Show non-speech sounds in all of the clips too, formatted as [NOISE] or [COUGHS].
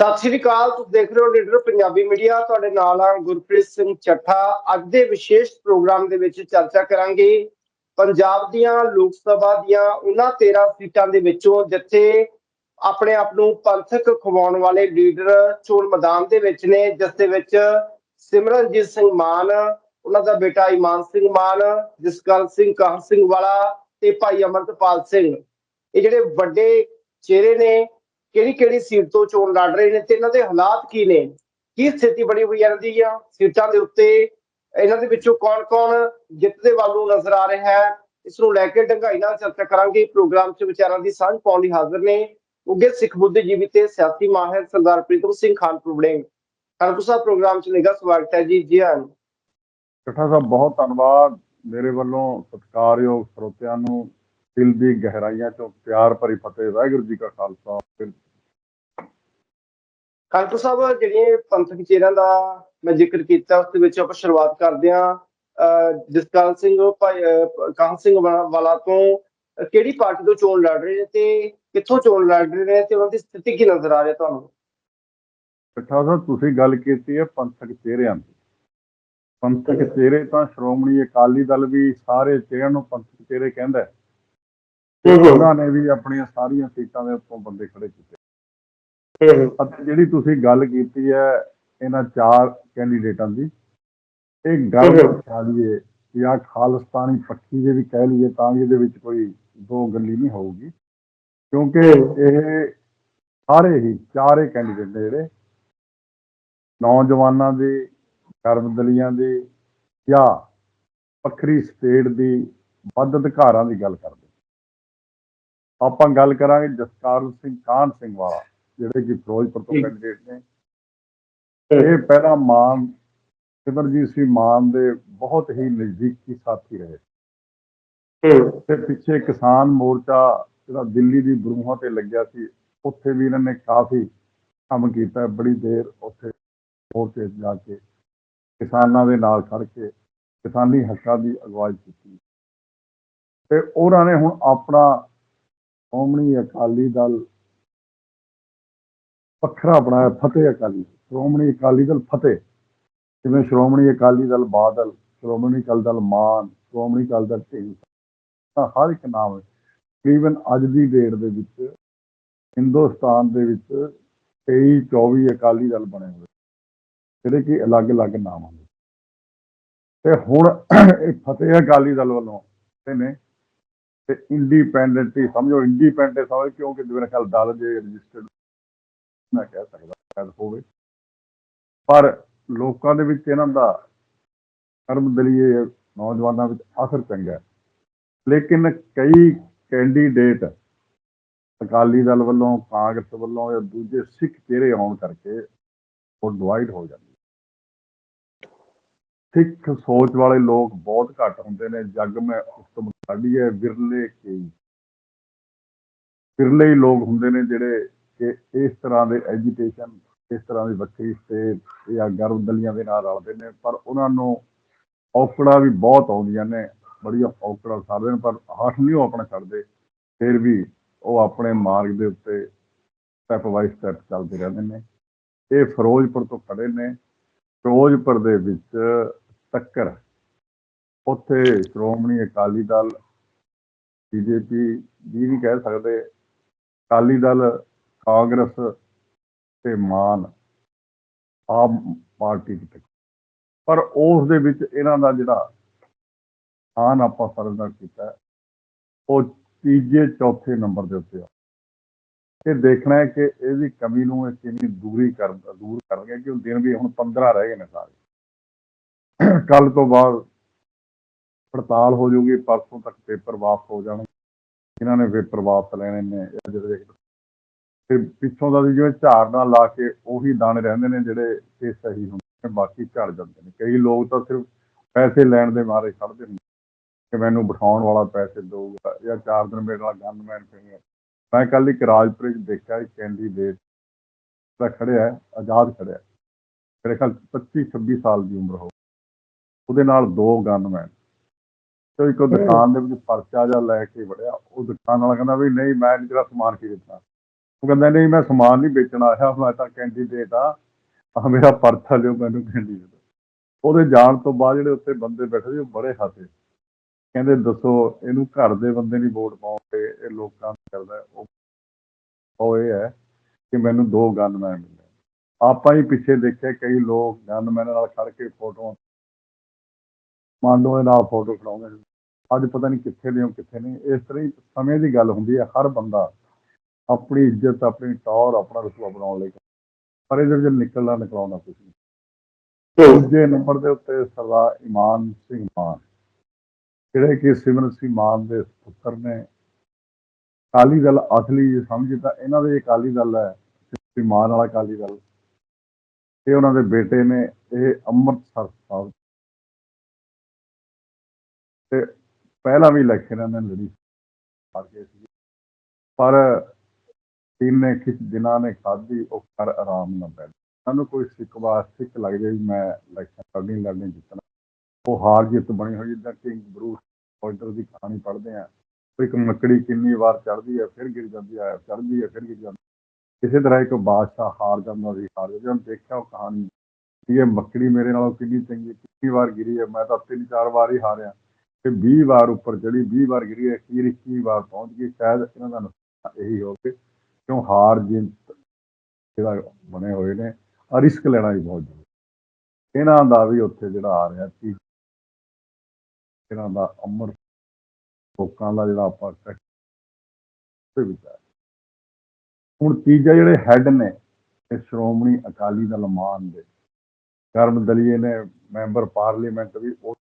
ਸਤਿ ਸ਼੍ਰੀ ਅਕਾਲ, ਤੁਸੀਂ ਦੇਖ ਰਹੇ ਹੋ ਲੀਡਰ ਪੰਜਾਬੀ ਮੀਡੀਆ। ਤੁਹਾਡੇ ਨਾਲ ਆ ਗੁਰਪ੍ਰੀਤ ਸਿੰਘ ਚੱਠਾ। ਅੱਜ ਦੇ ਵਿਸ਼ੇਸ਼ ਪ੍ਰੋਗਰਾਮ ਦੇ ਵਿੱਚ ਚਰਚਾ ਕਰਾਂਗੇ ਪੰਜਾਬ ਦੀਆਂ, ਲੋਕ ਸਭਾ ਦੀਆਂ, ਉਹਨਾਂ 13 ਸੀਟਾਂ ਦੇ ਵਿੱਚੋਂ, ਜਿੱਥੇ ਆਪਣੇ ਆਪ ਨੂੰ ਪੰਥਕ ਖਵਾਉਣ ਵਾਲੇ ਲੀਡਰ ਚੋਣ ਮੈਦਾਨ ਦੇ ਵਿੱਚ ਨੇ, ਜਿਸ ਦੇ ਵਿੱਚ ਸਿਮਰਨਜੀਤ ਸਿੰਘ ਮਾਨ, ਉਹਨਾਂ ਦਾ ਬੇਟਾ ਇਮਾਨ ਸਿੰਘ ਮਾਨ, ਜਸਕਰਨ ਸਿੰਘ, ਕਾਹਨ ਸਿੰਘ ਵਾਲਾ ਤੇ ਭਾਈ ਅਮਰਤਪਾਲ ਸਿੰਘ। ਇਹ ਜਿਹੜੇ ਵੱਡੇ ਚਿਹਰੇ ਨੇ ਕਿਹੜੀ ਕਿਹੜੀ ਸੀਟ ਤੋਂ ਚੋਣ ਲੜ ਰਹੇ ਨੇ ਤੇ ਇਹਨਾਂ ਦੇ ਹਾਲਾਤ ਕੀ ਨੇ? ਕੀ ਸਥਿਤੀ ਬਣੀ ਹੋਈ ਹੈ ਇਹਨਾਂ ਦੀ ਆ ਸੀਟਾਂ ਦੇ ਉੱਤੇ ਇਹਨਾਂ ਦੇ ਵਿੱਚੋਂ ਕੌਣ-ਕੌਣ ਜਿੱਤ ਦੇ ਵੱਲ ਨੂੰ ਨਜ਼ਰ ਆ ਰਿਹਾ ਹੈ? ਇਸ ਨੂੰ ਲੈ ਕੇ ਡੰਗਾਈ ਨਾਲ ਚਰਚਾ ਕਰਾਂਗੇ। ਪ੍ਰੋਗਰਾਮ 'ਚ ਵਿਚਾਰਾਂ ਦੀ ਸਾਂਝ ਪਾਉਣ ਲਈ ਹਾਜ਼ਰ ਨੇ ਉੱਗੇ ਸਿੱਖ ਬੁੱਧੀਜੀਵੀ ਤੇ ਸਿਆਸੀ ਮਾਹਿਰ ਸਰਦਾਰ ਪ੍ਰੀਤਮ ਸਿੰਘ ਖਾਨਪੁਰ ਵੜਿੰਗ ਖਾਨਪੁਰ ਸਾਹਿਬ ਪ੍ਰੋਗਰਾਮ 'ਚ ਨਿੱਘਾ ਸਵਾਗਤ ਹੈ ਜੀ। ਜੀ ਆਇਆਂ ਚੱਠਾ ਸਾਹਿਬ, ਬਹੁਤ ਧੰਨਵਾਦ ਮੇਰੇ ਵੱਲੋਂ ਸਤਿਕਾਰਯੋਗ ਸਰੋਤਿਆਂ ਨੂੰ ਦਿਲ ਦੀ ਗਹਿਰਾਈਆਂ ਚੋਂ ਪਿਆਰ ਭਰੀ ਫਤਿਹ। ਵਾਹਿਗੁਰੂ ਜੀ ਕਾ ਖਾਲਸਾ। ਖਾਨਪੁਰ ਸਾਹਿਬ ਜਿਹੜੀਆਂ ਪੰਥਕ ਚਿਹਰਿਆਂ ਦਾ ਮੈਂ ਜ਼ਿਕਰ ਕੀਤਾ ਉਸ ਦੇ ਵਿੱਚ ਆਪਾਂ ਸ਼ੁਰੂਆਤ ਕਰਦੇ ਹਾਂ। ਜਸਕਰਨ ਸਿੰਘ ਭਾਈ ਕਾਹਨ ਸਿੰਘ ਵਾਲਾ ਤੋਂ ਕਿਹੜੀ ਪਾਰਟੀ ਤੋਂ ਚੋਣ ਲੜ ਰਹੇ ਨੇ ਤੇ ਕਿੱਥੋਂ ਚੋਣ ਲੜ ਰਹੇ ਨੇ ਤੇ ਉਹਨਾਂ ਦੀ ਸਥਿਤੀ ਕੀ ਨਜ਼ਰ ਆ ਰਹੀ ਹੈ ਤੁਹਾਨੂੰ? ਚੱਠਾ ਸਾਹਿਬ ਤੁਸੀਂ ਗੱਲ ਕੀਤੀ ਹੈ ਪੰਥਕ ਚਿਹਰਿਆਂ ਦੀ। ਪੰਥਕ ਚਿਹਰੇ ਤਾਂ ਸ਼੍ਰੋਮਣੀ ਅਕਾਲੀ ਦਲ ਵੀ ਸਾਰੇ ਚਿਹਰਿਆਂ ਨੂੰ ਪੰਥਕ ਚਿਹਰੇ ਕਹਿੰਦਾ ਹੈ। ਉਹਨਾਂ ਨੇ ਵੀ ਆਪਣੀਆਂ ਸਾਰੀਆਂ ਸੀਟਾਂ ਦੇ ਉੱਤੋਂ ਬੰਦੇ ਖੜੇ ਕੀਤੇ। ਅਤੇ ਜਿਹੜੀ ਤੁਸੀਂ ਗੱਲ ਕੀਤੀ ਹੈ ਇਹਨਾਂ ਚਾਰ ਕੈਂਡੀਡੇਟਾਂ ਦੀ ਇਹ ਗੱਲ ਲਈਏ ਜਾਂ ਖਾਲਸਤਾਨੀ ਪੱਖੀ ਜੇ ਵੀ ਕਹਿ ਲਈਏ ਤਾਂ ਇਹਦੇ ਵਿੱਚ ਕੋਈ ਦੋ ਗੱਲੀ ਨਹੀਂ ਹੋਊਗੀ ਕਿਉਂਕਿ ਇਹ ਸਾਰੇ ਹੀ ਚਾਰੇ ਕੈਂਡੀਡੇਟ ਨੇ ਜਿਹੜੇ ਨੌਜਵਾਨਾਂ ਦੇ ਕਰਮਦਲੀਆਂ ਦੇ ਜਾਂ ਵੱਖਰੀ ਸਟੇਟ ਦੀ ਵੱਧ ਅਧਿਕਾਰਾਂ ਦੀ ਗੱਲ ਕਰਦੇ। ਆਪਾਂ ਗੱਲ ਕਰਾਂਗੇ ਜਸਕਾਰਨ ਸਿੰਘ ਕਾਹਨ ਸਿੰਘ ਵਾਲਾ। ਜਿਹੜੇ ਕਿ ਫਿਰੋਜ਼ਪੁਰ ਤੋਂ। ਕੈਂਡੀਡੇਟ ਨੇ। ਇਹ ਪਹਿਲਾਂ ਮਾਨ ਸਿਮਰਜੀਤ ਸਿੰਘ ਮਾਨ ਦੇ ਬਹੁਤ ਹੀ ਨਜ਼ਦੀਕੀ ਸਾਥੀ ਰਹੇ। ਤੇ ਪਿੱਛੇ ਕਿਸਾਨ ਮੋਰਚਾ ਜਿਹੜਾ ਦਿੱਲੀ ਦੀ ਬਰੂਹਾਂ ਤੇ ਲੱਗਿਆ ਸੀ ਉੱਥੇ ਵੀ ਇਹਨਾਂ ਨੇ ਕਾਫੀ ਕੰਮ ਕੀਤਾ। ਬੜੀ ਦੇਰ ਉੱਥੇ ਮੋਰਚੇ ਜਾ ਕੇ ਕਿਸਾਨਾਂ ਦੇ ਨਾਲ ਖੜ ਕੇ ਕਿਸਾਨੀ ਹੱਕਾਂ ਦੀ ਅਗਵਾਈ ਕੀਤੀ। ਤੇ ਉਹਨਾਂ ਨੇ ਹੁਣ ਆਪਣਾ ਸ਼੍ਰੋਮਣੀ ਅਕਾਲੀ ਦਲ ਵੱਖਰਾ ਬਣਾਇਆ, ਫਤਿਹ ਅਕਾਲੀ ਸ਼੍ਰੋਮਣੀ ਅਕਾਲੀ ਦਲ ਫਤਿਹ। ਜਿਵੇਂ ਸ਼੍ਰੋਮਣੀ ਅਕਾਲੀ ਦਲ ਬਾਦਲ, ਸ਼੍ਰੋਮਣੀ ਅਕਾਲੀ ਦਲ ਮਾਨ, ਸ਼੍ਰੋਮਣੀ ਅਕਾਲੀ ਦਲ ਢੀਂਡ ਤਾਂ ਹਰ ਇੱਕ ਨਾਮ ਤਕਰੀਬਨ ਅੱਜ ਦੀ ਡੇਟ ਦੇ ਵਿੱਚ, ਹਿੰਦੁਸਤਾਨ ਦੇ ਵਿੱਚ 23 24 ਅਕਾਲੀ ਦਲ ਬਣੇ ਹੋਏ। ਜਿਹੜੇ ਕਿ ਅਲੱਗ-ਅਲੱਗ ਨਾਮ ਹਨ ਤੇ ਹੁਣ ਇਹ ਫਤਿਹ ਅਕਾਲੀ ਦਲ ਵੱਲੋਂ ਇਹ ਨੇ, ਤੇ ਇੰਡੀਪੈਂਡੈਂਟ ਹੀ ਸਮਝੋ ਇੰਡੀਪੈਂਡੈਂਟ ਸਮਝ, ਕਿਉਂਕਿ ਮੇਰੇ ਖਿਆਲ ਦਲ ਜੇ ਰਜਿਸਟਰਡ ਮੈਂ ਕਹਿ ਸਕਦਾ, ਸ਼ਾਇਦ ਹੋਵੇ। ਪਰ ਲੋਕਾਂ ਦੇ ਵਿੱਚ ਇਹਨਾਂ ਦਾ ਕਰਮ ਦਲੀਏ ਨੌਜਵਾਨਾਂ ਵਿੱਚ ਅਸਰ ਚੰਗਾ ਲੇਕਿਨ ਕਈ ਕੈਂਡੀਡੇਟ ਅਕਾਲੀ ਦਲ ਵੱਲੋਂ, ਕਾਂਗਰਸ ਵੱਲੋਂ ਜਾਂ ਦੂਜੇ ਸਿੱਖ ਚਿਹਰੇ ਆਉਣ ਕਰਕੇ ਉਹ ਡਿਵਾਈਡ ਹੋ ਜਾਂਦੀ ਸਿੱਖ ਸੋਚ ਵਾਲੇ ਲੋਕ ਬਹੁਤ ਘੱਟ ਹੁੰਦੇ ਨੇ। ਜੱਗ ਮੈਂ ਉਸਤਮ ਸਾਡੀ ਹੈ, ਵਿਰਲੇ ਕਈ। ਵਿਰਲੇ ਹੀ ਲੋਕ ਹੁੰਦੇ ਨੇ ਜਿਹੜੇ ਕਿ ਇਸ ਤਰ੍ਹਾਂ ਦੇ ਐਜੀਟੇਸ਼ਨ ਇਸ ਤਰ੍ਹਾਂ ਦੀ ਵੱਖਰੀ ਸਟੇਟ ਜਾਂ ਗਰਮ ਦਲੀਆਂ ਦੇ ਨਾਲ ਰਲਦੇ ਨੇ, ਪਰ ਉਹਨਾਂ ਨੂੰ ਔਕੜਾਂ ਵੀ ਬਹੁਤ ਆਉਂਦੀਆਂ ਨੇ, ਬੜੀਆਂ ਔਕੜਾਂ ਸਾਰਦੇ ਨੇ, ਪਰ ਹੱਥ ਨਹੀਂ ਉਹ ਆਪਣਾ ਛੱਡਦੇ, ਫਿਰ ਵੀ ਉਹ ਆਪਣੇ ਮਾਰਗ ਦੇ ਉੱਤੇ ਸਟੈਪ ਬਾਈ ਸਟੈਪ ਚੱਲਦੇ ਰਹਿੰਦੇ ਨੇ। ਇਹ ਫਿਰੋਜ਼ਪੁਰ ਤੋਂ ਖੜੇ ਨੇ, ਫਿਰੋਜ਼ਪੁਰ ਦੇ ਵਿੱਚ ਟੱਕਰ ਉੱਥੇ ਸ਼੍ਰੋਮਣੀ ਅਕਾਲੀ ਦਲ, ਬੀਜੇਪੀ ਵੀ ਨਹੀਂ ਕਹਿ ਸਕਦੇ, ਅਕਾਲੀ ਦਲ ਕਾਂਗਰਸ ਤੇ ਮਾਨ ਆਮ ਪਾਰਟੀ ਦੀ ਪਰ ਉਸ ਦੇ ਵਿੱਚ ਇਹਨਾਂ ਦਾ ਜਿਹੜਾ ਆਨ ਆਪਾਂ ਸਰਵਰ ਕੀਤਾ, ਉਹ ਤੀਜੇ ਚੌਥੇ ਨੰਬਰ ਦੇ ਉੱਤੇ ਆ। ਇਹ ਦੇਖਣਾ ਹੈ ਕਿ ਇਹਦੀ ਕਮੀ ਨੂੰ ਇਹ ਕਿੰਨੀ ਦੂਰੀ ਕਰ, ਦੂਰ ਕਰਨਗੇ ਕਿ ਦਿਨ ਵੀ ਹੁਣ 15 ਰਹਿ ਗਏ ਨੇ ਸਾਰੇ। ਕੱਲ ਤੋਂ ਬਾਅਦ ਪੜਤਾਲ ਹੋ ਜਾਊਗੀ, ਪਰਸੋਂ ਤੱਕ ਪੇਪਰ ਵਾਪਸ ਹੋ ਜਾਣਗੇ। ਇਹਨਾਂ ਨੇ ਪੇਪਰ ਵਾਪਸ ਲੈਣੇ ਨੇ ਜਿਹੜੇ ਤੇ ਪਿੱਛੋਂ ਦਾ ਵੀ ਜਿਵੇਂ ਝਾੜ ਨਾਲ ਲਾ ਕੇ ਉਹੀ ਦਾਣੇ ਰਹਿੰਦੇ ਨੇ ਜਿਹੜੇ ਇਹ ਸਹੀ ਹੁੰਦੇ ਨੇ, ਬਾਕੀ ਝੜ ਜਾਂਦੇ ਨੇ। ਕਈ ਲੋਕ ਤਾਂ ਸਿਰਫ ਪੈਸੇ ਲੈਣ ਦੇ ਮਾਰੇ ਖੜਦੇ ਨੇ ਕਿ ਮੈਨੂੰ ਬਿਠਾਉਣ ਵਾਲਾ ਪੈਸੇ ਦਊਗਾ ਜਾਂ ਚਾਰ ਦਿਨ ਮੇਰੇ ਨਾਲ ਗਨਮੈਨ ਫਿਰਨਗੇ ਮੈਂ ਕੱਲ ਇੱਕ ਰਾਜਪੁਰੇ 'ਚ ਦੇਖਿਆ, ਇੱਕ ਕੈਂਡੀਡੇਟ ਦਾ ਖੜਿਆ ਆਜ਼ਾਦ ਖੜਿਆ ਮੇਰੇ ਖਿਆਲ 25 26 ਸਾਲ ਦੀ ਉਮਰ ਹੋ ਉਹਦੇ ਨਾਲ ਦੋ ਗਨਮੈਨ। ਤੇ ਇੱਕ ਦੁਕਾਨ ਦੇ ਵਿੱਚ ਪਰਚਾ ਜਿਹਾ ਲੈ ਕੇ ਵੜਿਆ। ਉਹ ਦੁਕਾਨ ਵਾਲਾ ਕਹਿੰਦਾ ਵੀ ਨਹੀਂ, ਮੈਂ ਨਹੀਂ ਤੇਰਾ ਸਮਾਨ ਖਰੀਦਣਾ ਉਹ ਕਹਿੰਦਾ, ਨਹੀਂ, ਮੈਂ ਸਮਾਨ ਨਹੀਂ ਵੇਚਣ ਆਇਆ, ਮੈਂ ਤਾਂ ਕੈਂਡੀਡੇਟ ਆ ਆ ਮੇਰਾ ਪਰਚਾ ਲਿਓ ਮੈਨੂੰ ਕੈਂਡੀਡੇਟ ਉਹਦੇ ਜਾਣ ਤੋਂ ਬਾਅਦ ਜਿਹੜੇ ਉੱਥੇ ਬੰਦੇ ਬੈਠੇ ਸੀ, ਉਹ ਬੜੇ ਹਾਸੇ। ਕਹਿੰਦੇ, ਦੱਸੋ, ਇਹਨੂੰ ਘਰ ਦੇ ਬੰਦੇ ਨਹੀਂ ਵੋਟ ਪਾਉਂਦੇ ਇਹ ਲੋਕਾਂ ਨੂੰ ਕਰਦਾ ਉਹ ਉਹ ਇਹ ਹੈ ਕਿ ਮੈਨੂੰ ਦੋ ਗਨਮੈਨ ਮਿਲੇ। ਆਪਾਂ ਹੀ ਪਿੱਛੇ ਦੇਖਿਆ, ਕਈ ਲੋਕ ਗਨਮੈਨ ਨਾਲ ਖੜ ਕੇ ਫੋਟੋਆਂ ਮੰਨ ਲਓ ਇਹ ਨਾਲ ਫੋਟੋ ਖੜਾਉਂਦੇ ਅੱਜ ਪਤਾ ਨਹੀਂ ਕਿੱਥੇ ਦੇ ਹੋ ਕਿੱਥੇ ਨਹੀਂ ਇਸ ਤਰ੍ਹਾਂ ਹੀ ਸਮੇਂ ਦੀ ਗੱਲ ਹੁੰਦੀ ਹੈ, ਹਰ ਬੰਦਾ ਆਪਣੀ ਇੱਜ਼ਤ ਆਪਣੀ ਟੌਰ ਆਪਣਾ ਰਸੂਆ ਬਣਾਉਣ ਲਈ। ਪਰ ਇਹਦੇ ਵਿੱਚ ਨਿਕਲਣਾ ਨਿਕਲਾਉਣਾ ਨਹੀਂ ਦੂਜੇ ਨੰਬਰ ਦੇ ਉੱਤੇ ਸਰਦਾਰ ਇਮਾਨ ਸਿੰਘ ਮਾਨ। ਜਿਹੜੇ ਕਿ ਸਿਮਰਨ ਸਿੰਘ ਮਾਨ ਦੇ ਪੁੱਤਰ ਨੇ। ਅਕਾਲੀ ਦਲ ਅਸਲੀ ਜੇ ਸਮਝੀ ਤਾਂ ਇਹਨਾਂ ਦੇ ਅਕਾਲੀ ਦਲ ਹੈ ਸਿਮਰਨ ਮਾਨ ਵਾਲਾ ਅਕਾਲੀ ਦਲ। ਇਹ ਉਹਨਾਂ ਦੇ ਬੇਟੇ ਨੇ ਇਹ ਅੰਮ੍ਰਿਤਸਰ ਸਾਹਿਬ ਤੇ ਪਹਿਲਾਂ ਵੀ ਇਲੈਕਸ਼ਨ ਇਹਨਾਂ ਨੇ ਲੜੀ ਹਾਰ ਗਏ ਸੀ ਪਰ ਤਿੰਨੇ ਖਿੱਚ ਦਿਨਾਂ ਨੇ ਖਾਧੀ, ਉਹ ਕਰ ਆਰਾਮ ਨਾਲ ਬੈਠ ਸਾਨੂੰ ਕੋਈ ਸਿੱਕਵਾ ਸਿੱਕ ਲੱਗ ਜਾਏ ਵੀ ਮੈਂ ਇਲੈਕਸ਼ਨ ਲੜਨੀ ਲੜਨੀ ਜਿੱਤਣਾ। ਉਹ ਹਾਰ ਜਿੱਤ ਬਣੀ ਹੋਈ, ਜਿੱਦਾਂ ਕਿੰਗ ਬਰੂਸ ਪੋਇੰਟਰ ਦੀ ਕਹਾਣੀ ਪੜ੍ਹਦੇ ਆ। ਉਹ ਇੱਕ ਮੱਕੜੀ ਕਿੰਨੀ ਵਾਰ ਚੜਦੀ ਹੈ ਫਿਰ ਗਿਰ ਜਾਂਦੀ ਹੈ ਚੜ੍ਹਦੀ ਹੈ ਫਿਰ ਗਿਰ ਜਾਂਦੀ ਇਸੇ ਤਰ੍ਹਾਂ ਇੱਕ ਬਾਦਸ਼ਾਹ ਹਾਰ ਜਾਂਦਾ ਸੀ ਹਾਰ ਜਾਂਦਾ ਜਦੋਂ ਦੇਖਿਆ ਉਹ ਕਹਾਣੀ ਕਿ ਇਹ ਮੱਕੜੀ ਮੇਰੇ ਨਾਲੋਂ ਕਿੰਨੀ ਚੰਗੀ ਕਿੰਨੀ ਵਾਰ ਗਿਰੀ ਹੈ ਮੈਂ ਤਾਂ ਤਿੰਨ ਚਾਰ ਵਾਰ ਹੀ ਹਾਰਿਆ। ਤੇ 20 ਵਾਰ ਉੱਪਰ ਚੜੀ 20 ਵਾਰ ਗਿਰੀ ਹੈ ਅਖੀਰ 21 ਵਾਰ ਪਹੁੰਚ ਗਈ। ਸ਼ਾਇਦ ਇਹਨਾਂ ਦਾ ਨੁਕਸਾਨ ਇਹੀ ਹੋਵੇ ਕਿਉਂ ਹਾਰ ਜਿੱਤ ਜਿਹੜਾ ਬਣੇ ਹੋਏ ਨੇ ਆ ਰਿਸਕ ਲੈਣਾ ਵੀ ਬਹੁਤ ਜ਼ਰੂਰੀ ਇਹਨਾਂ ਦਾ ਵੀ ਉੱਥੇ ਜਿਹੜਾ ਆ ਰਿਹਾ ਸੀ, ਇਹਨਾਂ ਦਾ ਅਮਰ ਲੋਕਾਂ ਦਾ ਜਿਹੜਾ ਆਪਾਂ ਟੈਕਸ ਦੇ ਹੁਣ ਤੀਜਾ ਜਿਹੜੇ ਹੈੱਡ ਨੇ, ਇਹ ਸ਼੍ਰੋਮਣੀ ਅਕਾਲੀ ਦਲ ਮਾਨ ਦੇ। ਕਰਮ ਦਲੀਏ ਨੇ, ਮੈਂਬਰ ਪਾਰਲੀਮੈਂਟ ਵੀ ਉਹ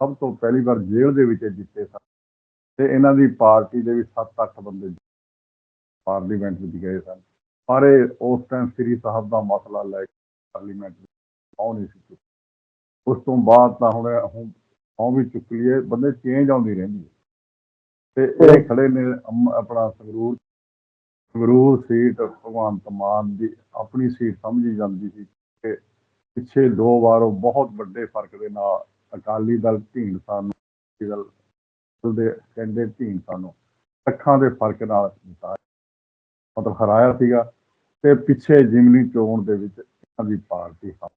ਸਭ ਤੋਂ ਪਹਿਲੀ ਵਾਰ ਜੇਲ੍ਹ ਦੇ ਵਿੱਚ ਜਿੱਤੇ ਸਨ। ਤੇ ਇਹਨਾਂ ਦੀ ਪਾਰਟੀ ਦੇ ਵੀ 7-8 ਬੰਦੇ ਪਾਰਲੀਮੈਂਟ ਵਿੱਚ ਗਏ ਸਨ। ਪਰ ਇਹ ਉਸ ਟਾਈਮ ਸ੍ਰੀ ਸਾਹਿਬ ਦਾ ਮਸਲਾ ਲੈ ਕੇ ਪਾਰਲੀਮੈਂਟ ਵਿੱਚ ਆਉ ਨਹੀਂ ਸੀ ਚੁੱਕੇ। ਉਸ ਤੋਂ ਬਾਅਦ ਤਾਂ ਹੁਣ ਆਉ ਵੀ ਚੁੱਕ ਲਈਏ, ਬੰਦੇ ਚੇਂਜ ਆਉਂਦੀ ਰਹਿੰਦੀ ਹੈ। ਤੇ ਇਹ ਖੜੇ ਨੇ ਆਪਣਾ ਸੰਗਰੂਰ ਸੰਗਰੂਰ ਸੀਟ ਭਗਵੰਤ ਮਾਨ ਦੀ ਆਪਣੀ ਸੀਟ ਸਮਝੀ ਜਾਂਦੀ ਸੀ ਕਿ ਪਿੱਛੇ ਦੋ ਵਾਰ ਉਹ ਬਹੁਤ ਵੱਡੇ ਫ਼ਰਕ ਦੇ ਨਾਲ ਅਕਾਲੀ ਦਲ ਢੀਂਡ ਸਾਨੂੰ ਅਕਾਲੀ ਦਲ ਦੇ ਕਹਿੰਦੇ ਢੀਂਡ ਸਾਨੂੰ ਅੱਖਾਂ ਦੇ ਫ਼ਰਕ ਨਾਲ ਜਿਤਾਇਆ। ਮਤਲਬ ਹਰਾਇਆ ਸੀਗਾ ਤੇ ਪਿੱਛੇ ਜਿਮਨੀ ਚੋਣ ਦੇ ਵਿੱਚ ਇਹਨਾਂ ਦੀ ਪਾਰਟੀ ਹਾਰ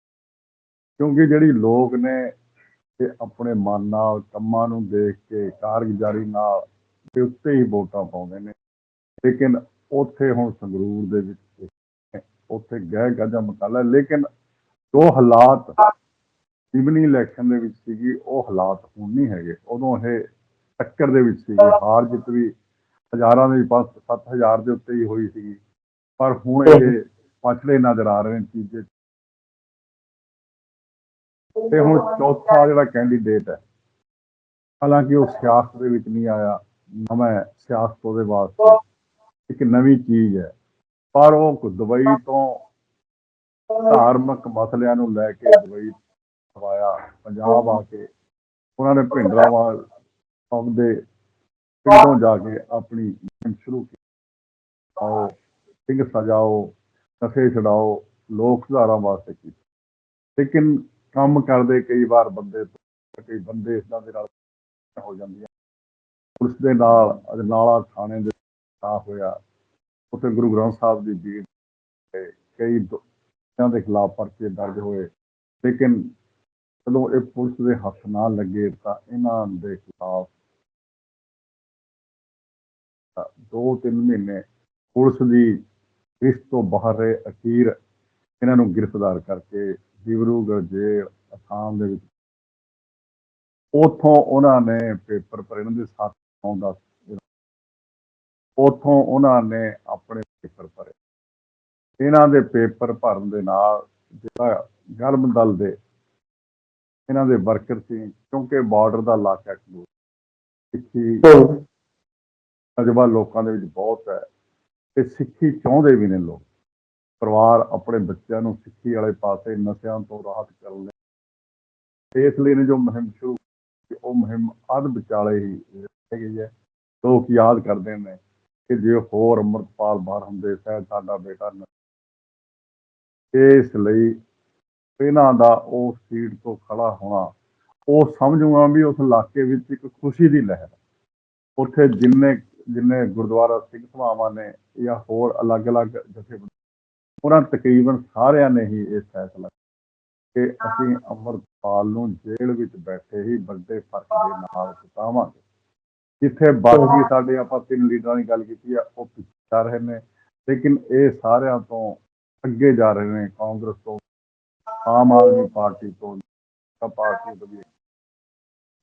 ਕਿਉਂਕਿ ਜਿਹੜੀ ਲੋਕ ਨੇ ਤੇ ਆਪਣੇ ਮਨ ਨਾਲ, ਕੰਮਾਂ ਨੂੰ ਦੇਖ ਕੇ, ਕਾਰਗੁਜ਼ਾਰੀ ਨਾਲ ਦੇ ਉੱਤੇ ਹੀ ਵੋਟਾਂ ਪਾਉਂਦੇ ਨੇ। ਲੇਕਿਨ ਉੱਥੇ ਹੁਣ ਸੰਗਰੂਰ ਦੇ ਵਿੱਚ ਉੱਥੇ ਗਹਿ ਗਾਜਾ ਮਕਾਲਾ ਲੇਕਿਨ ਜੋ ਹਾਲਾਤ ਜਿਮਨੀ ਇਲੈਕਸ਼ਨ ਦੇ ਵਿੱਚ ਸੀਗੀ, ਉਹ ਹਾਲਾਤ ਹੁਣ ਨਹੀਂ ਹੈਗੇ। ਉਦੋਂ ਇਹ ਟੱਕਰ ਦੇ ਵਿੱਚ ਸੀਗੀ, ਹਾਰ ਜਿੱਤ ਵੀ ਹਜ਼ਾਰਾਂ ਦੇ ਪਾਸ 7000 ਦੇ ਉੱਤੇ ਹੀ ਹੋਈ ਸੀਗੀ। ਪਰ ਹੁਣ ਇਹ ਪਛੜੇ ਨਜ਼ਰ ਆ ਰਹੇ ਨੇ ਤੀਜੇ ਤੇ ਹੁਣ ਚੌਥਾ ਜਿਹੜਾ ਕੈਂਡੀਡੇਟ ਹੈ ਹਾਲਾਂਕਿ ਉਹ ਸਿਆਸਤ ਦੇ ਵਿੱਚ ਨਹੀਂ ਆਇਆ ਨਵਾਂ ਸਿਆਸਤ ਉਹਦੇ ਵਾਸਤੇ। ਇੱਕ ਨਵੀਂ ਚੀਜ਼ ਹੈ। ਪਰ ਉਹ ਦੁਬਈ ਤੋਂ ਧਾਰਮਿਕ ਮਸਲਿਆਂ ਨੂੰ ਲੈ ਕੇ ਦੁਬਈ ਆਇਆ ਪੰਜਾਬ ਆ ਕੇ। ਉਹਨਾਂ ਨੇ ਭਿੰਡਰਾਵਾਲ ਕੌਮ ਦੇ ਪਿੰਡੋਂ ਜਾ ਕੇ ਆਪਣੀ ਮੁਹਿੰਮ ਸ਼ੁਰੂ ਕੀਤੀ। ਆਓ, ਸਿੰਘ ਸਜਾਓ, ਨਸ਼ੇ ਛਡਾਓ, ਲੋਕ ਸੁਧਾਰਾਂ ਵਾਸਤੇ ਕੀਤੀ। ਲੇਕਿਨ ਕੰਮ ਕਰਦੇ ਕਈ ਵਾਰ ਬੰਦੇ ਕਈ ਬੰਦੇ ਇਦਾਂ ਦੇ ਨਾਲ ਹੋ ਜਾਂਦੀਆਂ ਪੁਲਿਸ ਦੇ ਨਾਲ ਅਜਨਾਲਾ ਥਾਣੇ ਦੇ ਆ ਹੋਇਆ। ਉੱਥੇ ਗੁਰੂ ਗ੍ਰੰਥ ਸਾਹਿਬ ਦੀ ਬੀੜ ਤੇ ਕਈ ਦੋਸ਼ੀਆਂ ਦੇ ਖਿਲਾਫ ਪਰਚੇ ਦਰਜ ਹੋਏ। ਲੇਕਿਨ ਜਦੋਂ ਇਹ ਪੁਲਿਸ ਦੇ ਹੱਥ ਨਾਲ ਲੱਗੇ ਤਾਂ ਇਹਨਾਂ ਦੇ ਖਿਲਾਫ ਦੋ ਤਿੰਨ ਮਹੀਨੇ ਪੁਲਿਸ ਦੀ ਇਸ ਤੋਂ ਬਾਹਰ ਰਹੇ ਅਖੀਰ ਇਹਨਾਂ ਨੂੰ ਗ੍ਰਿਫਤਾਰ ਕਰਕੇ ਦਿਬਰੂਗੜ੍ਹ ਜੇਲ੍ਹ, ਅਸਾਮ ਦੇ ਵਿੱਚ ਉਥੋਂ ਉਹਨਾਂ ਨੇ ਪੇਪਰ ਪਰ ਇਹਨਾਂ ਦੇ ਸਾਥ ਆਉਂਦਾ ਉਥੋਂ ਉਹਨਾਂ ਨੇ ਆਪਣੇ ਪੇਪਰ ਭਰੇ। ਇਹਨਾਂ ਦੇ ਪੇਪਰ ਭਰਨ ਦੇ ਨਾਲ ਜਿਹੜਾ ਗਰਮ ਦਲ ਦੇ ਇਹਨਾਂ ਦੇ ਵਰਕਰ ਸੀ, ਕਿਉਂਕਿ ਬਾਰਡਰ ਦਾ ਇਲਾਕਾ ਹੈ ਸਿੱਖੀ ਤਜਰਬਾ ਲੋਕਾਂ ਦੇ ਵਿੱਚ ਬਹੁਤ ਹੈ ਤੇ ਸਿੱਖੀ ਚਾਹੁੰਦੇ ਵੀ ਨੇ ਲੋਕ। ਪਰਿਵਾਰ ਆਪਣੇ ਬੱਚਿਆਂ ਨੂੰ ਸਿੱਖੀ ਵਾਲੇ ਪਾਸੇ ਨਸ਼ਿਆਂ ਤੋਂ ਰਾਹਤ ਕਰਨ ਲਈ ਇਸ ਲਈ ਨੇ ਜੋ ਮੁਹਿੰਮ ਸ਼ੁਰੂ ਉਹ ਮੁਹਿੰਮ ਅਧ ਵਿਚਾਲੇ ਹੀ ਰਹਿ ਗਈ ਹੈ। ਲੋਕ ਯਾਦ ਕਰਦੇ ਨੇ ਕਿ ਜੇ ਹੋਰ ਅੰਮ੍ਰਿਤਪਾਲ ਬਾਹਰ ਹੁੰਦੇ ਸ਼ਾਇਦ ਸਾਡਾ ਬੇਟਾ ਇਸ ਲਈ ਇਹਨਾਂ ਦਾ ਉਹ ਸੀਟ ਤੋਂ ਖੜਾ ਹੋਣਾ, ਉਹ ਸਮਝੂਗਾ ਵੀ ਉਸ ਇਲਾਕੇ ਵਿੱਚ ਇੱਕ ਖੁਸ਼ੀ ਦੀ ਲਹਿਰ ਉੱਥੇ ਜਿੰਨੇ ਜਿੰਨੇ ਗੁਰਦੁਆਰਾ ਸਿੰਘ ਸਭਾਵਾਂ ਨੇ ਜਾਂ ਹੋਰ ਅਲੱਗ-ਅਲੱਗ ਜਥੇ ਉਹਨਾਂ ਤਕਰੀਬਨ ਸਾਰਿਆਂ ਨੇ ਹੀ ਇਹ ਫੈਸਲਾ ਕਿ ਅਸੀਂ ਅੰਮ੍ਰਿਤਪਾਲ ਨੂੰ ਜੇਲ੍ਹ ਵਿੱਚ ਬੈਠੇ ਹੀ ਵੱਡੇ ਫ਼ਰਕ ਦੇ ਨਾਲ ਜਿਤਾਵਾਂਗੇ ਜਿੱਥੇ ਬਾਕੀ ਸਾਡੇ ਆਪਾਂ ਤਿੰਨ ਲੀਡਰਾਂ ਦੀ ਗੱਲ ਕੀਤੀ ਆ ਉਹ ਪਿੱਛੇ ਜਾ ਰਹੇ ਨੇ। ਲੇਕਿਨ ਇਹ ਸਾਰਿਆਂ ਤੋਂ ਅੱਗੇ ਜਾ ਰਹੇ ਨੇ ਕਾਂਗਰਸ ਤੋਂ ਆਮ ਆਦਮੀ ਪਾਰਟੀ ਤੋਂ ਜਨਤਾ ਪਾਰਟੀ ਤੋਂ ਵੀ।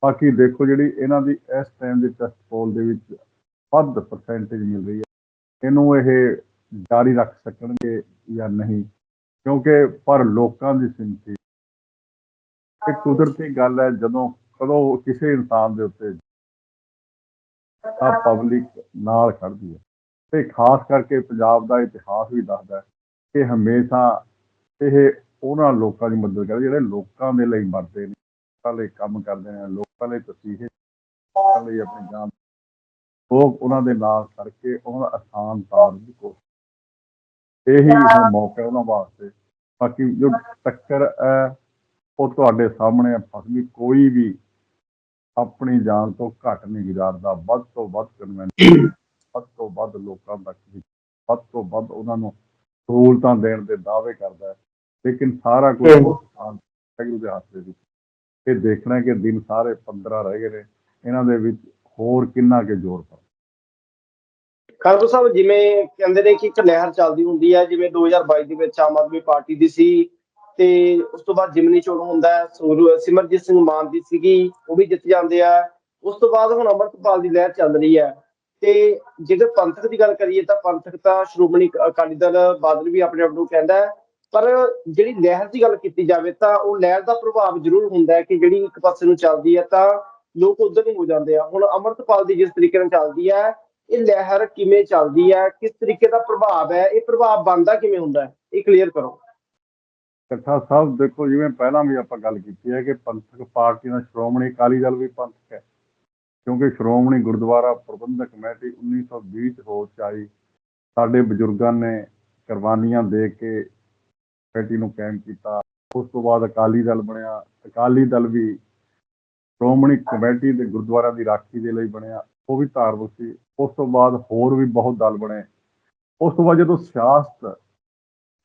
ਬਾਕੀ ਦੇਖੋ ਜਿਹੜੀ ਇਹਨਾਂ ਦੀ ਇਸ ਟਾਈਮ ਦੇ ਟੈਸਟ ਪੋਲ ਦੇ ਵਿੱਚ ਵੱਧ ਪਰਸੈਂਟੇਜ ਮਿਲ ਰਹੀ ਹੈ। ਇਹਨੂੰ ਇਹ ਜਾਰੀ ਰੱਖ ਸਕਣਗੇ ਜਾਂ ਨਹੀਂ? ਕਿਉਂਕਿ ਪਰ ਲੋਕਾਂ ਦੀ ਸਿੰਪਤੀ ਇਹ ਕੁਦਰਤੀ ਗੱਲ ਹੈ, ਜਦੋਂ ਕਦੋਂ ਕਿਸੇ ਇਨਸਾਨ ਦੇ ਉੱਤੇ ਆ ਪਬਲਿਕ ਨਾਲ ਖੜਦੀ ਹੈ। ਤੇ ਖਾਸ ਕਰਕੇ ਪੰਜਾਬ ਦਾ ਇਤਿਹਾਸ ਵੀ ਦੱਸਦਾ ਕਿ ਹਮੇਸ਼ਾ ਇਹ ਉਹਨਾਂ ਲੋਕਾਂ ਦੀ ਮਦਦ ਕਰਦੇ, ਜਿਹੜੇ ਲੋਕਾਂ ਦੇ ਲਈ ਮਰਦੇ ਨੇ, ਲੋਕਾਂ ਲਈ ਕੰਮ ਕਰਦੇ ਨੇ, ਲੋਕਾਂ ਲਈ ਤਸੀਹੇ, ਲੋਕਾਂ ਲਈ ਆਪਣੀ ਜਾਨ ਲੋਕ ਉਹਨਾਂ ਦੇ ਨਾਲ ਖੜ ਕੇ ਉਹਨਾਂ ਦਾ ਆਸਾਨ ਤਾਰਨ ਦੀ ਕੋਸ਼ਿਸ਼। ਇਹੀ ਹੁਣ ਮੌਕਾ ਉਹਨਾਂ ਵਾਸਤੇ। ਬਾਕੀ ਜੋ ਟੱਕਰ ਹੈ ਉਹ ਤੁਹਾਡੇ ਸਾਹਮਣੇ ਹੈ ਕੋਈ ਵੀ ਆਪਣੀ ਜਾਨ ਤੋਂ ਘੱਟ ਨਹੀਂ ਗੁਜ਼ਾਰਦਾ। ਵੱਧ ਤੋਂ ਵੱਧ ਕਨਵੈਨਸ਼ਨ [COUGHS] ਵੱਧ ਤੋਂ ਵੱਧ ਲੋਕਾਂ ਤੱਕ ਵੱਧ ਤੋਂ ਵੱਧ ਉਹਨਾਂ ਨੂੰ ਸਹੂਲਤਾਂ ਦੇਣ ਦੇ ਦਾਅਵੇ ਕਰਦਾ ਹੈ। ਲੇਕਿਨ ਸਾਰਾ ਕੁਝ ਵਾਹਿਗੁਰੂ ਦੇ ਹੱਥ ਦੇ ਵਿੱਚ। ਇਹ ਦੇਖਣਾ ਕਿ ਦਿਨ ਸਾਰੇ 15 ਰਹਿ ਗਏ ਨੇ। ਇਹਨਾਂ ਦੇ ਵਿੱਚ ਹੋਰ ਕਿੰਨਾ ਕੇ ਜ਼ੋਰ ਪਾ ਖਾਲਸਾ ਸਾਹਿਬ, ਜਿਵੇਂ ਕਹਿੰਦੇ ਨੇ ਕਿ ਇੱਕ ਲਹਿਰ ਚੱਲਦੀ ਹੁੰਦੀ ਹੈ, ਜਿਵੇਂ 2022 ਦੇ ਵਿੱਚ ਆਮ ਆਦਮੀ ਪਾਰਟੀ ਦੀ ਸੀ ਤੇ ਉਸ ਤੋਂ ਬਾਅਦ ਜਿਮਨੀ ਚੋਣ ਹੁੰਦਾ ਹੈ ਸਿਮਰਜੀਤ ਸਿੰਘ ਮਾਨ ਦੀ ਸੀਗੀ, ਉਹ ਵੀ ਜਿੱਤ ਜਾਂਦੇ ਆ। ਉਸ ਤੋਂ ਬਾਅਦ ਹੁਣ ਅੰਮ੍ਰਿਤਪਾਲ ਦੀ ਲਹਿਰ ਚੱਲ ਰਹੀ ਹੈ ਤੇ ਜੇਕਰ ਪੰਥਕ ਦੀ ਗੱਲ ਕਰੀਏ ਤਾਂ ਪੰਥਕ ਤਾਂ ਸ਼੍ਰੋਮਣੀ ਅਕਾਲੀ ਦਲ ਬਾਦਲ ਵੀ ਆਪਣੇ ਆਪ ਨੂੰ ਕਹਿੰਦਾ ਹੈ, ਪਰ ਜਿਹੜੀ ਲਹਿਰ ਦੀ ਗੱਲ ਕੀਤੀ ਜਾਵੇ ਤਾਂ ਉਹ ਲਹਿਰ ਦਾ ਪ੍ਰਭਾਵ ਜ਼ਰੂਰ ਹੁੰਦਾ ਹੈ ਕਿ ਜਿਹੜੀ ਇੱਕ ਪਾਸੇ ਨੂੰ ਚੱਲਦੀ ਹੈ ਤਾਂ ਲੋਕ ਉਧਰ ਨੂੰ ਹੋ ਜਾਂਦੇ ਆ। ਹੁਣ ਅੰਮ੍ਰਿਤਪਾਲ ਦੀ ਜਿਸ ਤਰੀਕੇ ਨਾਲ ਚੱਲਦੀ ਹੈ ਇਹ ਲਹਿਰ ਕਿਵੇਂ ਚੱਲਦੀ ਹੈ ਕਿਸ ਤਰੀਕੇ ਦਾ ਪ੍ਰਭਾਵ ਹੈ, ਇਹ ਪ੍ਰਭਾਵ ਬਣਦਾ ਕਿਵੇਂ ਹੁੰਦਾ ਹੈ, ਇਹ ਕਲੀਅਰ ਕਰੋ। ਇਕੱਠਾ ਸਾਹਿਬ, ਦੇਖੋ ਜਿਵੇਂ ਪਹਿਲਾਂ ਵੀ ਆਪਾਂ ਗੱਲ ਕੀਤੀ ਹੈ ਕਿ ਪੰਥਕ ਪਾਰਟੀਆਂ ਸ਼੍ਰੋਮਣੀ ਅਕਾਲੀ ਦਲ ਵੀ ਪੰਥਕ ਹੈ। ਕਿਉਂਕਿ ਸ਼੍ਰੋਮਣੀ ਗੁਰਦੁਆਰਾ ਪ੍ਰਬੰਧਕ ਕਮੇਟੀ 1920 ਚ ਹੋ ਚ ਆਈ। ਸਾਡੇ ਬਜ਼ੁਰਗਾਂ ਨੇ ਕੁਰਬਾਨੀਆਂ ਦੇ ਕੇ ਕਮੇਟੀ ਨੂੰ ਕਾਇਮ ਕੀਤਾ। ਉਸ ਤੋਂ ਬਾਅਦ ਅਕਾਲੀ ਦਲ ਬਣਿਆ। ਅਕਾਲੀ ਦਲ ਵੀ ਸ਼੍ਰੋਮਣੀ ਕਮੇਟੀ ਦੇ ਗੁਰਦੁਆਰਿਆਂ ਦੀ ਰਾਖੀ ਦੇ ਲਈ ਬਣਿਆ ਉਹ ਵੀ ਧਾਰਮਿਕ ਸੀ। ਉਸ ਤੋਂ ਬਾਅਦ ਹੋਰ ਵੀ ਬਹੁਤ ਦਲ ਬਣੇ। ਉਸ ਤੋਂ ਬਾਅਦ ਜਦੋਂ ਸਿਆਸਤ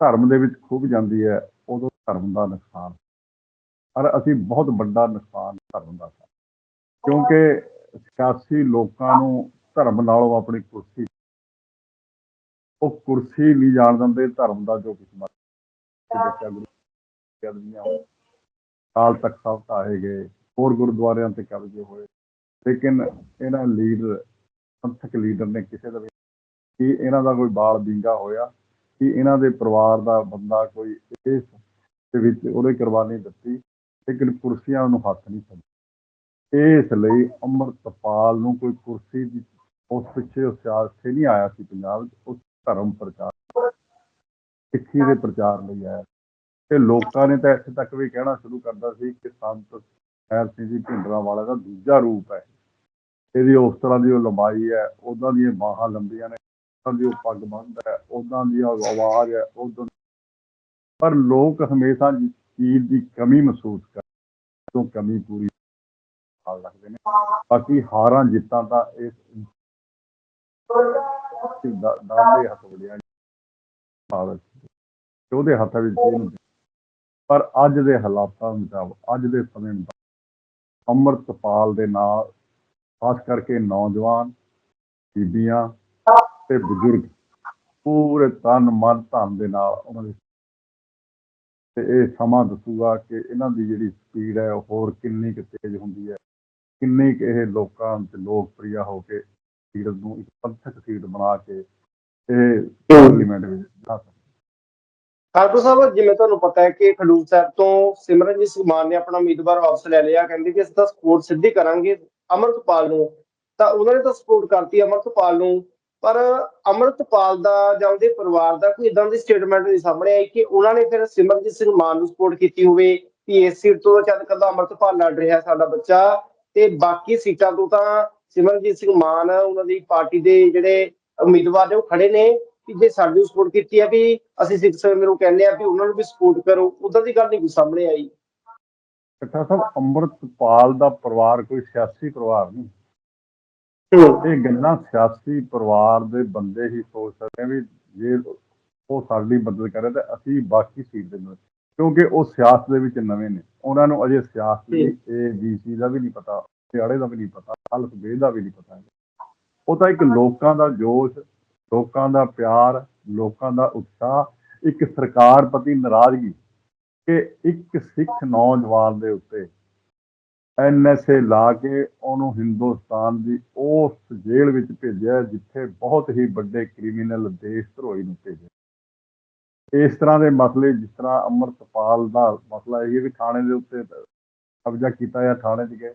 ਧਰਮ ਦੇ ਵਿੱਚ ਖੁੱਭ ਜਾਂਦੀ ਹੈ ਉਦੋਂ ਧਰਮ ਦਾ ਨੁਕਸਾਨ। ਪਰ ਅਸੀਂ ਬਹੁਤ ਵੱਡਾ ਨੁਕਸਾਨ ਧਰਮ ਦਾ ਸੀ। ਕਿਉਂਕਿ ਸਿਆਸੀ ਲੋਕਾਂ ਨੂੰ ਧਰਮ ਨਾਲੋਂ ਆਪਣੀ ਕੁਰਸੀ ਉਹ ਕੁਰਸੀ ਨਹੀਂ ਜਾਣ ਦਿੰਦੇ ਧਰਮ ਦਾ ਜੋ ਕਿਸਮਤ ਦੇਖਿਆ ਗੁਰੂ ਕਹਿੰਦੀਆਂ ਕਾਲ ਤੱਕ ਸਭ ਢਾਏ ਗਏ। ਹੋਰ ਗੁਰਦੁਆਰਿਆਂ ਤੇ ਕਬਜ਼ੇ ਹੋਏ। ਲੇਕਿਨ ਇਹਨਾਂ ਲੀਡਰ ਪੰਥਕ ਲੀਡਰ ਨੇ ਕਿਸੇ ਦਾ ਵੀ ਕਿ ਇਹਨਾਂ ਦਾ ਕੋਈ ਬਾਲ ਵਿੰਗਾ ਹੋਇਆ, ਕਿ ਇਹਨਾਂ ਦੇ ਪਰਿਵਾਰ ਦਾ ਬੰਦਾ ਕੋਈ ਇਸ ਦੇ ਵਿੱਚ ਉਹਨੇ ਕੁਰਬਾਨੀ ਦਿੱਤੀ, ਲੇਕਿਨ ਕੁਰਸੀਆਂ ਨੂੰ ਹੱਥ ਨਹੀਂ ਪਾਉਂਦੇ ਇਸ ਲਈ ਅੰਮ੍ਰਿਤਪਾਲ ਨੂੰ ਕੋਈ ਕੁਰਸੀ ਦੀ ਉਸ ਪਿੱਛੇ ਉਸ ਸਿਆਸਤ ਨਹੀਂ ਆਇਆ ਸੀ ਪੰਜਾਬ ਵਿੱਚ ਉਸ ਧਰਮ ਪ੍ਰਚਾਰ ਸਿੱਖੀ ਦੇ ਪ੍ਰਚਾਰ ਲਈ ਆਇਆ ਤੇ ਲੋਕਾਂ ਨੇ ਤਾਂ ਇੱਥੇ ਤੱਕ ਵੀ ਕਹਿਣਾ ਸ਼ੁਰੂ ਕਰਦਾ ਸੀ ਕਿ ਸੰਤ ਖੈਰ ਸਿੰਘ ਜੀ, ਭਿੰਡਰਾਂ ਵਾਲਾ ਦਾ ਦੂਜਾ ਰੂਪ ਹੈ। ਇਹਦੀ ਉਸ ਤਰ੍ਹਾਂ ਦੀ ਉਹ ਲੰਬਾਈ ਹੈ ਉਹਨਾਂ ਦੀਆਂ ਬਾਹਾਂ ਲੰਬੀਆਂ ਨੇ ਉਹਨਾਂ ਦੀ ਉਹ ਪੱਗ ਬੰਦ ਹੈ ਉਹਨਾਂ ਦੀ ਆਵਾਜ਼ ਹੈ ਉਦੋਂ ਪਰ ਲੋਕ ਹਮੇਸ਼ਾ ਚੀਜ਼ ਦੀ ਕਮੀ ਮਹਿਸੂਸ ਕਰਦੇ ਤੋਂ ਕਮੀ ਪੂਰੀ ਹਾਲ ਰੱਖਦੇ ਨੇ ਬਾਕੀ ਹਾਰਾਂ ਜਿੱਤਾਂ ਤਾਂ ਇਸ ਦਾਦੇ ਹੱਥ ਭਾਵ ਉਹਦੇ ਹੱਥ ਵਿੱਚ ਪਰ ਅੱਜ ਦੇ ਹਾਲਾਤਾਂ ਮੁਤਾਬਕ ਅੱਜ ਦੇ ਸਮੇਂ ਮੁਤਾਬਕ ਅੰਮ੍ਰਿਤਪਾਲ ਦੇ ਨਾਲ ਖਾਸ ਕਰਕੇ ਨੌਜਵਾਨ ਬੀਬੀਆਂ ਤੇ ਬਜ਼ੁਰਗ ਪੂਰੇ ਤਨ ਮਨ ਧਨ ਦੇ ਨਾਲ ਉਹਨਾਂ ਦੀ ਤੇ ਇਹ ਸਮਾਂ ਦੱਸੂਗਾ ਕਿ ਇਹਨਾਂ ਦੀ ਜਿਹੜੀ ਸਪੀਡ ਹੈ ਉਹ ਹੋਰ ਕਿੰਨੀ ਕੁ ਤੇਜ਼ ਹੁੰਦੀ ਹੈ ਕਿੰਨੀ ਕੁ ਇਹ ਲੋਕਾਂ ਤੇ ਲੋਕਪ੍ਰਿਯ ਹੋ ਕੇ ਸੀਟ ਨੂੰ ਇੱਕ ਪੰਥਕ ਸੀਟ ਬਣਾ ਕੇ ਇਹ ਪਾਰਲੀਮੈਂਟ ਵਿੱਚ ਜਾ ਸਕਦੇ ਸਾਹਿਬ, ਜਿਵੇਂ ਤੁਹਾਨੂੰ ਪਤਾ ਹੈ ਕਿ ਖਡੂਰ ਸਾਹਿਬ ਤੋਂ ਸਿਮਰਨਜੀਤ ਸਿੰਘ ਨੇ ਆਪਣਾ ਉਮੀਦਵਾਰ ਵਾਪਸ ਲੈ ਲਿਆ। ਕਹਿੰਦੇ ਕਿ ਅਸੀਂ ਤਾਂ ਸਪੋਰਟ ਸਿੱਧੀ ਕਰਾਂਗੇ ਅਮਰਤਪਾਲ ਨੂੰ। ਤਾਂ ਉਹਨਾਂ ਨੇ ਤਾਂ ਸਪੋਰਟ ਕਰਤੀ ਅਮਰਤਪਾਲ ਨੂੰ। ਪਰ ਅਮਰਤਪਾਲ ਦਾ ਜਾਂ ਉਹਦੇ ਪਰਿਵਾਰ ਦਾ ਕੋਈ ਇਦਾਂ ਦੀ ਸਟੇਟਮੈਂਟ ਨਹੀਂ ਸਾਹਮਣੇ ਆਈ ਕਿ ਉਹਨਾਂ ਨੇ ਫਿਰ ਸਿਮਰਨਜੀਤ ਸਿੰਘ ਮਾਨ ਨੂੰ ਸਪੋਰਟ ਕੀਤੀ ਹੋਵੇ ਕਿ ਇਸ ਸੀਟ ਤੋਂ ਚੱਲ ਕੱਲਾ ਅਮਰਤਪਾਲ ਲੜ ਰਿਹਾ ਸਾਡਾ ਬੱਚਾ। ਤੇ ਬਾਕੀ ਸੀਟਾਂ ਤੋਂ ਤਾਂ ਸਿਮਰਨਜੀਤ ਸਿੰਘ ਮਾਨ ਉਹਨਾਂ ਦੀ ਪਾਰਟੀ ਦੇ ਜਿਹੜੇ ਉਮੀਦਵਾਰ ਨੇ ਉਹ ਖੜੇ ਨੇ। ਕਿ ਜੇ ਸਾਡੀ ਸਪੋਰਟ ਕੀਤੀ ਹੈ ਵੀ ਅਸੀਂ ਸਿੱਖ ਸੰਗਤ ਨੂੰ ਕਹਿੰਦੇ ਆ ਵੀ ਉਹਨਾਂ ਨੂੰ ਵੀ ਸਪੋਰਟ ਕਰੋ ਉਦਾਂ ਦੀ ਗੱਲ ਨਹੀਂ ਕੋਈ ਸਾਹਮਣੇ ਆਈ। ਇਕੱਠਾ ਸਾਹਿਬ ਅੰਮ੍ਰਿਤਪਾਲ ਦਾ ਪਰਿਵਾਰ ਕੋਈ ਸਿਆਸੀ ਪਰਿਵਾਰ ਨਹੀਂ। ਇਹ ਗੱਲਾਂ ਸਿਆਸੀ ਪਰਿਵਾਰ ਦੇ ਬੰਦੇ ਹੀ ਸੋਚ ਸਕਦੇ ਵੀ ਜੇ ਉਹ ਸਾਡੀ ਮਦਦ ਕਰੇ ਤਾਂ ਅਸੀਂ ਬਾਕੀ ਸੀਟ ਦੇ ਨਾਲ। ਕਿਉਂਕਿ ਉਹ ਸਿਆਸਤ ਦੇ ਵਿੱਚ ਨਵੇਂ ਨੇ। ਉਹਨਾਂ ਨੂੰ ਅਜੇ ਸਿਆਸਤ ਦੀ ਇਹ ਬੀਸੀ ਦਾ ਵੀ ਨਹੀਂ ਪਤਾ ਪਿਆੜੇ ਦਾ ਵੀ ਨਹੀਂ ਪਤਾ ਹਲ ਸਵੇਦ ਦਾ ਵੀ ਨਹੀਂ ਪਤਾ। ਉਹ ਤਾਂ ਇੱਕ ਲੋਕਾਂ ਦਾ ਜੋਸ਼ ਲੋਕਾਂ ਦਾ ਪਿਆਰ, ਲੋਕਾਂ ਦਾ ਉਤਸ਼ਾਹ, ਇੱਕ ਸਰਕਾਰ ਪ੍ਰਤੀ ਨਾਰਾਜ਼ਗੀ ਕਿ ਇੱਕ ਸਿੱਖ ਨੌਜਵਾਨ ਦੇ ਉੱਤੇ। ਐਨਐਸਏ ਲਾ ਕੇ ਉਹਨੂੰ ਹਿੰਦੁਸਤਾਨ ਦੀ ਉਸ ਜੇਲ੍ਹ ਵਿੱਚ ਭੇਜਿਆ ਜਿੱਥੇ ਬਹੁਤ ਹੀ ਵੱਡੇ ਕ੍ਰਿਮੀਨਲ ਦੇਸ਼ ਧਰੋਹੀ ਨੂੰ ਭੇਜਿਆ। ਇਸ ਤਰ੍ਹਾਂ ਦੇ ਮਸਲੇ, ਜਿਸ ਤਰ੍ਹਾਂ ਅੰਮ੍ਰਿਤਪਾਲ ਦਾ ਮਸਲਾ, ਇਹ ਹੈ ਵੀ ਥਾਣੇ ਦੇ ਉੱਤੇ ਕਬਜ਼ਾ ਕੀਤਾ ਜਾਂ ਥਾਣੇ 'ਚ ਗਏ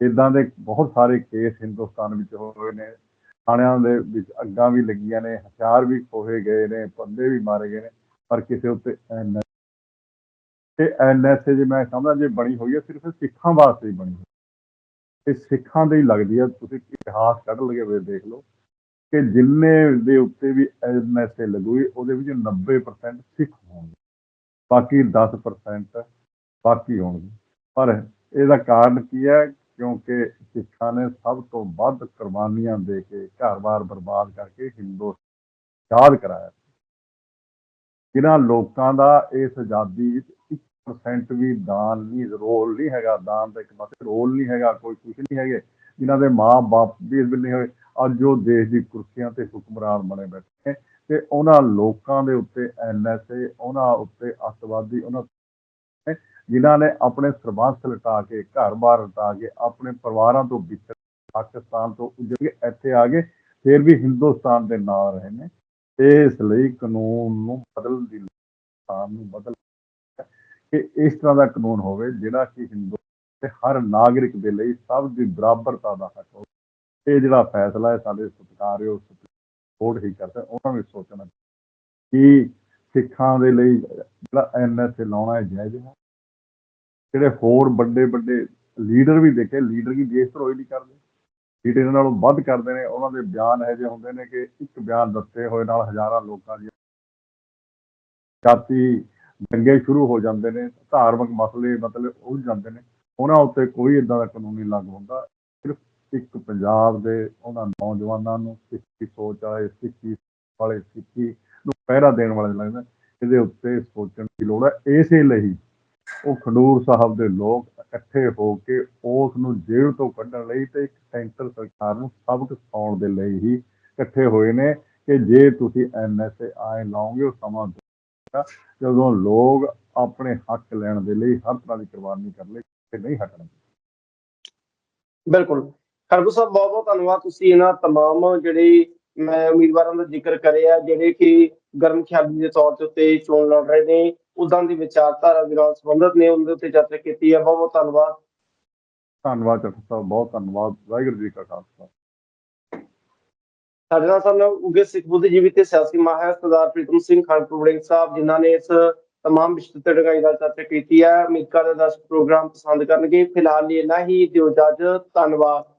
ਇਦਾਂ ਦੇ ਬਹੁਤ ਸਾਰੇ ਕੇਸ ਹਿੰਦੁਸਤਾਨ ਵਿੱਚ ਹੋਏ ਨੇ। ਥਾਣਿਆਂ ਦੇ ਵਿੱਚ ਅੱਗਾਂ ਵੀ ਲੱਗੀਆਂ ਨੇ, ਹਥਿਆਰ ਵੀ ਖੋਹੇ ਗਏ ਨੇ, ਬੰਦੇ ਵੀ ਮਾਰੇ ਗਏ ਨੇ, ਪਰ ਕਿਸੇ ਉੱਤੇ ਐਨ ਤੇ ਐਨਐਸਏ ਜੇ ਮੈਂ ਸਮਝਦਾ ਜੇ ਬਣੀ ਹੋਈ ਹੈ, ਸਿਰਫ ਸਿੱਖਾਂ ਵਾਸਤੇ ਹੀ ਬਣੀ ਹੋਈ ਇਹ ਸਿੱਖਾਂ ਦੇ ਹੀ ਲੱਗਦੀ ਹੈ। ਤੁਸੀਂ ਇਤਿਹਾਸ ਕੱਢ ਲਗੇ ਵੇ ਦੇਖ ਲਓ ਕਿ ਜਿੰਨੇ ਦੇ ਉੱਤੇ ਵੀ ਐਨਐਸਏ ਲੱਗੂਗੀ ਉਹਦੇ ਵਿੱਚ 90% ਸਿੱਖ ਹੋਣਗੇ। ਬਾਕੀ 10% ਬਾਕੀ ਹੋਣਗੇ। ਪਰ ਇਹਦਾ ਕਾਰਨ ਕੀ ਹੈ? ਕਿਉਂਕਿ ਸਿੱਖਾਂ ਨੇ ਸਭ ਤੋਂ ਵੱਧ ਕੁਰਬਾਨੀਆਂ ਦੇ ਕੇ ਘਰ-ਬਾਰ ਬਰਬਾਦ ਕਰਕੇ ਹਿੰਦੂ ਯਾਦ ਕਰਾਇਆ ਜਿਨ੍ਹਾਂ ਲੋਕਾਂ ਦਾ ਇਸ ਆਜ਼ਾਦੀ ਵਿੱਚ 1% ਵੀ ਦਾਨ ਨਹੀਂ, ਰੋਲ ਨਹੀਂ ਹੈਗਾ। ਦਾਨ ਦਾ ਇੱਕ ਪਾਸੇ ਰੋਲ ਨਹੀਂ ਹੈਗਾ, ਕੋਈ ਕੁਝ ਨਹੀਂ ਹੈਗੇ। ਇਹਨਾਂ ਦੇ ਮਾਂ-ਬਾਪ ਵੀ ਇਸ ਵੇਲੇ ਹੋਏ। ਅੱਜ ਉਹ ਦੇਸ਼ ਦੀ ਕੁਰਸੀਆਂ ਤੇ ਹੁਕਮਰਾਨ ਬਣੇ ਬੈਠੇ ਨੇ ਤੇ ਉਹਨਾਂ ਲੋਕਾਂ ਦੇ ਉੱਤੇ ਐਨਐਸਏ ਉਹਨਾਂ ਉੱਤੇ ਅੱਤਵਾਦੀ, ਉਹਨਾਂ ਜਿਨ੍ਹਾਂ ਨੇ ਆਪਣੇ ਸਰਬੰਸ ਲਟਾ ਕੇ ਘਰ-ਬਾਰ ਲਟਾ ਕੇ, ਆਪਣੇ ਪਰਿਵਾਰਾਂ ਤੋਂ ਵਿਛੜ ਪਾਕਿਸਤਾਨ ਤੋਂ ਉੱਜੜ ਕੇ ਇੱਥੇ ਆ ਗਏ, ਫਿਰ ਵੀ ਹਿੰਦੁਸਤਾਨ ਦੇ ਨਾਲ ਰਹੇ ਨੇ। ਇਸ ਲਈ ਕਾਨੂੰਨ ਨੂੰ ਬਦਲਣ ਦੀ ਹਿੰਦੁਸਤਾਨ ਨੂੰ ਬਦਲ ਕਿ ਇਸ ਤਰ੍ਹਾਂ ਦਾ ਕਾਨੂੰਨ ਹੋਵੇ, ਜਿਹੜਾ ਕਿ ਹਿੰਦੂ ਤੇ ਹਰ ਨਾਗਰਿਕ ਦੇ ਲਈ ਸਭ ਦੀ ਬਰਾਬਰਤਾ ਦਾ ਹੱਕ ਹੋਵੇ। ਇਹ ਜਿਹੜਾ ਫੈਸਲਾ ਹੈ, ਸਾਡੇ ਸਤਿਕਾਰਯੋਗ ਕੋਰਟ ਹੀ ਕਰਦਾ ਉਹਨਾਂ ਨੂੰ ਸੋਚਣਾ ਕਿ ਸਿੱਖਾਂ ਦੇ ਲਈ ਜਿਹੜਾ ਐਨਐਸਏ ਲਾਉਣਾ ਹੈ ਜਾਇਜ਼ ਹੈ। ਜਿਹੜੇ ਹੋਰ ਵੱਡੇ ਵੱਡੇ ਲੀਡਰ ਵੀ ਦੇਖੇ, ਲੀਡਰ ਕੀ ਦੇਸ਼ ਧਰੋਹੀ ਨਹੀਂ ਕਰਦੇ। ਲੀਡਰ ਇਹਨਾਂ ਨਾਲੋਂ ਵੱਧ ਕਰਦੇ ਨੇ। ਉਹਨਾਂ ਦੇ ਬਿਆਨ ਇਹੋ ਜਿਹੇ ਹੁੰਦੇ ਨੇ ਕਿ ਇੱਕ ਬਿਆਨ ਦਿੱਤੇ ਹੋਏ ਨਾਲ ਹਜ਼ਾਰਾਂ ਲੋਕਾਂ ਦੀ ਜਾਤੀ ਦੰਗੇ ਸ਼ੁਰੂ ਹੋ ਜਾਂਦੇ ਨੇ, ਧਾਰਮਿਕ ਮਸਲੇ ਮਤਲਬ ਉਲਝ ਜਾਂਦੇ ਨੇ। ਉਹਨਾਂ ਉੱਤੇ ਕੋਈ ਇਦਾਂ ਦਾ ਕਾਨੂੰਨ ਨਹੀਂ ਲਾਗੂ ਹੁੰਦਾ। ਸਿਰਫ ਇੱਕ ਪੰਜਾਬ ਦੇ ਉਹਨਾਂ ਨੌਜਵਾਨਾਂ ਨੂੰ ਸਿੱਖੀ ਸੋਚ ਵਾਲੇ, ਸਿੱਖੀ ਵਾਲੇ, ਸਿੱਖੀ ਨੂੰ ਪਹਿਰਾ ਦੇਣ ਵਾਲੇ ਲੱਗਦਾ ਇਹਦੇ ਉੱਤੇ ਸੋਚਣ ਦੀ ਲੋੜ ਹੈ। ਇਸੇ ਲਈ ਉਹ ਖਡੂਰ ਸਾਹਿਬ ਦੇ ਲੋਕ ਇਕੱਠੇ ਹੋ ਕੇ ਉਸ ਨੂੰ ਜੇਲ੍ਹ ਤੋਂ ਕੱਢਣ ਲਈ ਤੇ ਇੱਕ ਸੈਂਟਰ ਸਰਕਾਰ ਨੂੰ ਸਬਕ ਸਿਖਾਉਣ ਦੇ ਲਈ ਹੀ ਇਕੱਠੇ ਹੋਏ ਨੇ ਕਿ ਜੇ ਤੁਸੀਂ ਐਨਐਸਏ ਆਏ ਲਾਓਗੇ, ਉਹ ਸਮਾਂ ਜਦੋਂ ਲੋਕ ਆਪਣੇ ਹੱਕ ਲੈਣ ਦੇ ਲਈ ਹਰ ਤਰ੍ਹਾਂ ਦੀ ਕੁਰਬਾਨੀ ਕਰ ਲਈ ਤੇ ਨਹੀਂ ਹਟਣਗੇ। ਬਿਲਕੁਲ। ਖਰਗੂ ਸਾਹਿਬ, ਬਹੁਤ ਬਹੁਤ ਧੰਨਵਾਦ। ਤੁਸੀਂ ਇਹਨਾਂ ਤਮਾਮ ਜਿਹੜੇ ਮੈਂ ਉਮੀਦਵਾਰਾਂ ਦਾ ਜ਼ਿਕਰ ਕਰਿਆ, ਜਿਹੜੇ ਕਿ ਗਰਮ ਖਿਆਲੀ ਦੇ ਤੌਰ ਤੇ ਚੋਣ ਲੜ ਰਹੇ ਨੇ। ਉਦਾਂ ਦੀ ਵਿਚਾਰਧਾਰਾ ਦੇ ਨਾਲ ਸੰਬੰਧਿਤ ਨੇ ਉਹਨਾਂ ਦੇ ਉੱਤੇ ਚਰਚਾ ਕੀਤੀ ਹੈ। ਬਹੁਤ ਬਹੁਤ ਧੰਨਵਾਦ। ਧੰਨਵਾਦ ਚੱਕ ਸਾਹਿਬ ਬਹੁਤ ਧੰਨਵਾਦ। ਵਾਹਿਗੁਰੂ ਜੀ ਕਾ ਖਾਲਸਾ। ਸਾਡੇ ਨਾਲ ਸਾਨੂੰ ਉਗੇ ਸਿੱਖ ਬੁੱਧੀਜੀਵੀ ਤੇ ਸਿਆਸੀ ਮਾਹਿਰ ਸਰਦਾਰ ਪ੍ਰੀਤਮ ਸਿੰਘ ਵੜਿੰਗ ਸਾਹਿਬ ਜਿਨ੍ਹਾਂ ਨੇ ਇਸ ਤਮਾਮ ਵਿਸ਼ੇ ਤੇ ਨਾਲ ਚਰਚਾ ਕੀਤੀ ਹੈ। ਉਮੀਦ ਕਰਦੇ ਦਰਸ਼ਕ ਪ੍ਰੋਗਰਾਮ ਪਸੰਦ ਕਰਨਗੇ। ਫਿਲਹਾਲ ਲਈ ਇੰਨਾ ਹੀ। ਦਿਓ ਇਜਾਜ਼ਤ। ਧੰਨਵਾਦ।